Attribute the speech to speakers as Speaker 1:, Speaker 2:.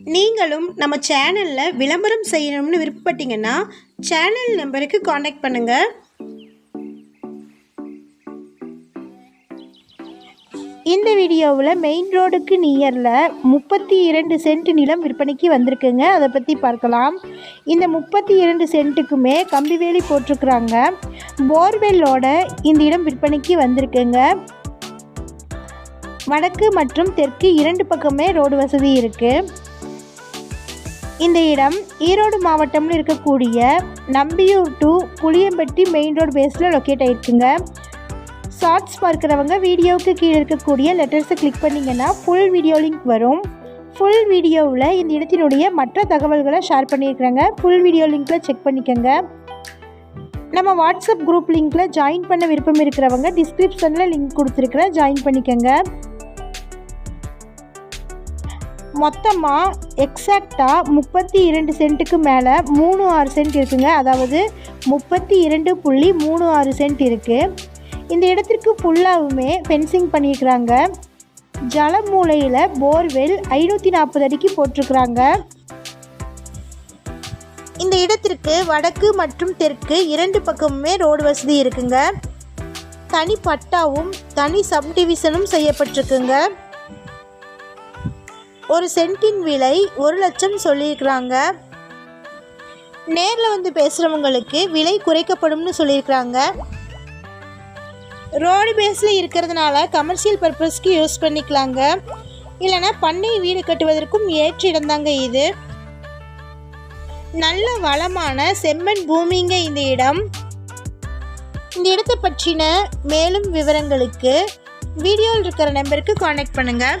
Speaker 1: நீங்களும் நம்ம சேனலில் விளம்பரம் செய்யணும்னு விருப்பப்பட்டீங்கன்னா சேனல் நம்பருக்கு காண்டாக்ட் பண்ணுங்கள்
Speaker 2: இந்த வீடியோவில் மெயின் ரோடுக்கு நியரில் முப்பத்தி இரண்டு சென்ட் நிலம் விற்பனைக்கு வந்திருக்குங்க. அதை பற்றி பார்க்கலாம். இந்த முப்பத்தி இரண்டு சென்ட்டுக்குமே கம்பிவேலி போட்டிருக்குறாங்க. போர்வெல்லோட இந்த இடம் விற்பனைக்கு வந்திருக்குங்க. வடக்கு மற்றும் தெற்கு இரண்டு பக்கமே ரோடு வசதி இருக்குது இந்த இடம் ஈரோடு மாவட்டம்னு இருக்கக்கூடிய Nambiyur to Puliyampatti main road பேஸில் லொக்கேட் ஆகிருக்குங்க ஷார்ட்ஸ் பார்க்குறவங்க வீடியோவுக்கு கீழே இருக்கக்கூடிய லெட்டர்ஸை கிளிக் பண்ணிங்கன்னா ஃபுல் வீடியோ லிங்க் வரும். ஃபுல் வீடியோவில் இந்த இடத்தினுடைய மற்ற தகவல்களை ஷேர் பண்ணியிருக்கிறாங்க. ஃபுல் வீடியோ லிங்க்கில் செக் பண்ணிக்கோங்க. நம்ம வாட்ஸ்அப் குரூப் லிங்க்கில் ஜாயின் பண்ண விருப்பம் இருக்கிறவங்க டிஸ்கிரிப்ஷனில் லிங்க் கொடுத்துருக்குறேன் ஜாயின் பண்ணிக்கோங்க. மொத்தமாக எக்ஸாக்டாக முப்பத்தி இரண்டு சென்ட்டுக்கு மேலே மூணு ஆறு சென்ட் இருக்குங்க. அதாவது முப்பத்தி இரண்டு புள்ளி மூணு ஆறு சென்ட் இருக்குது இந்த இடத்திற்கு ஃபுல்லாகவுமே ஃபென்சிங் பண்ணியிருக்கிறாங்க. ஜலமூலையில் போர்வெல் ஐநூற்றி நாற்பது அடிக்கு போட்டிருக்கிறாங்க.
Speaker 1: இந்த இடத்திற்கு வடக்கு மற்றும் தெற்கு இரண்டு பக்கமுமே ரோடு வசதி இருக்குங்க. தனி பட்டாவும் தனி சப்டிவிஷனும் செய்யப்பட்டிருக்குங்க. ஒரு சென்ட்டின் விலை ஒரு லட்சம் சொல்லியிருக்கிறாங்க. நேரில் வந்து பேசுகிறவங்களுக்கு விலை குறைக்கப்படும்னு சொல்லியிருக்கிறாங்க. ரோடு பேஸில் இருக்கிறதுனால கமர்ஷியல் பர்பஸ்க்கு யூஸ் பண்ணிக்கலாங்க. இல்லைன்னா பண்ணை வீடு கட்டுவதற்கும் ஏற்ற இடம்தாங்க இது. நல்ல வளமான செம்மண் பூமிங்க இந்த இடம். இந்த இடத்தை பற்றின மேலும் விவரங்களுக்கு வீடியோவில் இருக்கிற நம்பருக்கு காண்டாக்ட் பண்ணுங்கள்